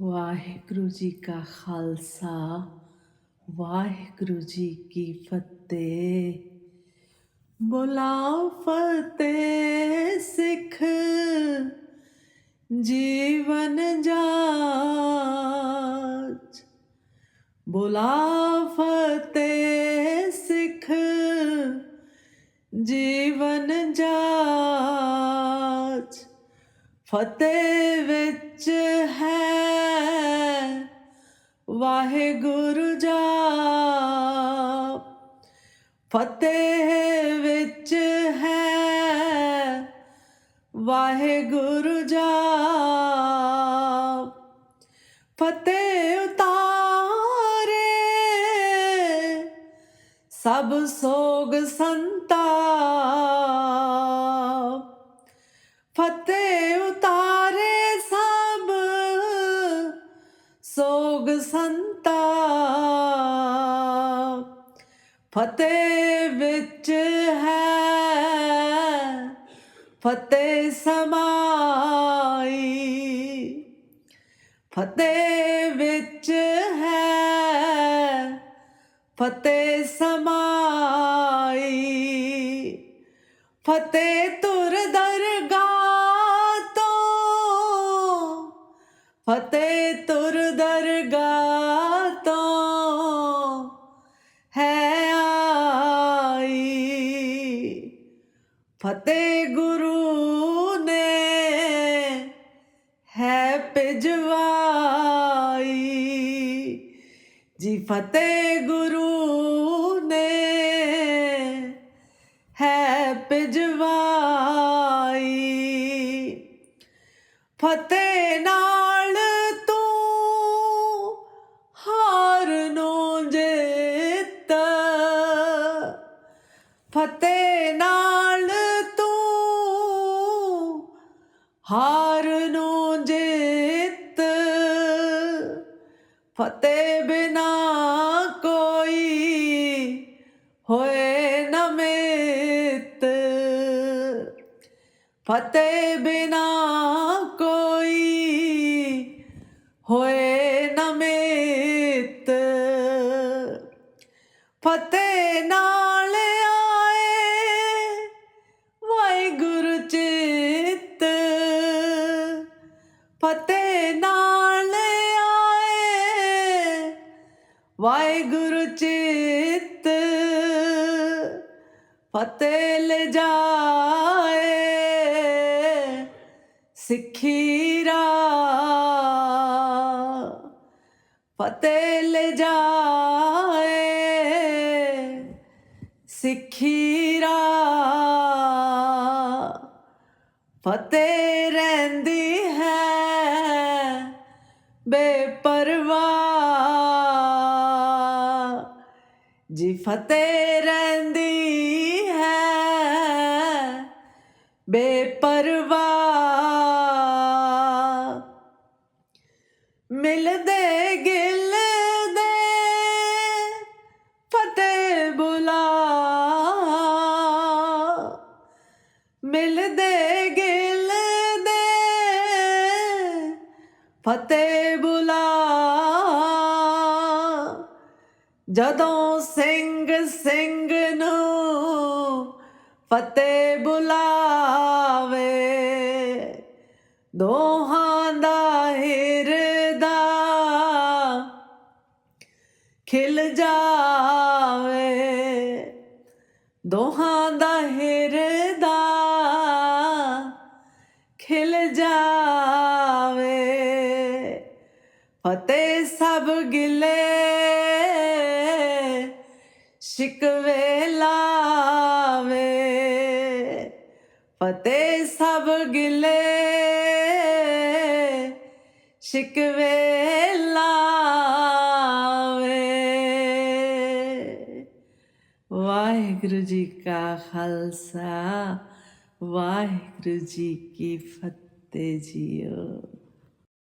ਵਾਹਿਗੁਰੂ ਜੀ ਕਾ ਖਾਲਸਾ, ਵਾਹਿਗੁਰੂ ਜੀ ਕੀ ਫਤਿਹ। ਬੁਲਾਓ ਫਤਿਹ ਸਿੱਖ, ਜੀਵਨ ਜਾਚ। ਬੁਲਾਓ ਫਤਿਹ ਸਿੱਖ, ਜੀਵਨ ਜਾਚ। ਫਤਿਹ ਵਿੱਚ ਹੈ। ਵਾਹਿਗੁਰੂ ਜਾਪ ਫਤਿਹ ਵਿੱਚ ਹੈ। ਵਾਹਿਗੁਰੂ ਜਾਪ ਫਤਿਹ ਉਤਾਰੇ। ਸਭ ਸੋਗ ਸੰਤਾ। ਫਤਿਹ ਸੰਤਾ। ਸੰਤਾਪ ਫਤਿਹ ਵਿੱਚ ਹੈ, ਫਤਿਹ ਸਮਾਈ। ਫਤਿਹ ਵਿੱਚ ਹੈ, ਫਤਿਹ ਸਮਾਈ। ਫਤਿਹ ਤੁਰ ਦਰਗਾਹ ਤੋਂ, ਫਤਿਹ ਫਤਿਹ ਗੁਰੂ ਨੇ ਹੈ ਪਿਜਵਾਈ ਜੀ ਫਤਿਹ ਗੁਰੂ ਨੇ ਹੈ ਪਿਜਵਾਈ ਫਤਿਹ ਨਾਲ ਤੂੰ ਹਾਰ ਨੂੰ ਜਿੱਤ। ਫਤਿਹ ਨੂੰ ਜਿੱਤ। ਫਤਿਹ ਬਿਨਾ ਕੋਈ ਹੋਏ ਨਮਿਤ ਫਤਿਹ ਬਿਨਾ ਕੋਈ ਹੋਏ ਨਮਿਤ ਫਤਿਹ ਵਾਹਿਗੁਰੂ ਚਿੱਤ, ਫਤਿਹ ਲੈ ਜਾਏ ਸਿੱਖੀ ਰਾਹ ਫਤਿਹ ਲੈ ਜਾਏ ਸਿੱਖੀ ਰਾਹ ਫਤਿਹ ਰਹਿੰਦੀ ਹੈ ਬੇਪਰਵਾਹ। ਜੀ ਫਤਿਹ ਰਹਿੰਦੀ ਹੈ ਬੇਪਰਵਾਹ। ਮਿਲਦੇ ਗਿਲ ਦੇ ਫਤਿਹ ਬੁਲਾ। ਮਿਲਦੇ ਗਿਲ ਦੇ ਫਤਿਹ ਜਦੋਂ ਸਿੰਘ ਸਿੰਘ ਨੂੰ ਫਤਿਹ ਬੁਲਾਵੇ, ਦੋਹਾਂ ਦਾ ਹਿਰਦਾ ਖਿਲ ਜਾਵੇ। ਦੋਹਾਂ ਦਾ ਹਿਰਦਾ ਖਿਲ ਜਾਵੇ। ਫਤਿਹ ਸਭ ਗਿਲੇ ਸ਼ਿਕਵੇ ਲਾਵੇ ਫਤਿਹ ਸਭ ਗਿਲੇ। ਸ਼ਿਕਵੇ ਲਾਵੇ ਵਾਹਿਗੁਰੂ ਜੀ ਕਾ ਖਾਲਸਾ। ਵਾਹਿਗੁਰੂ ਜੀ ਕੀ ਫਤਿਹ ਜੀਓ।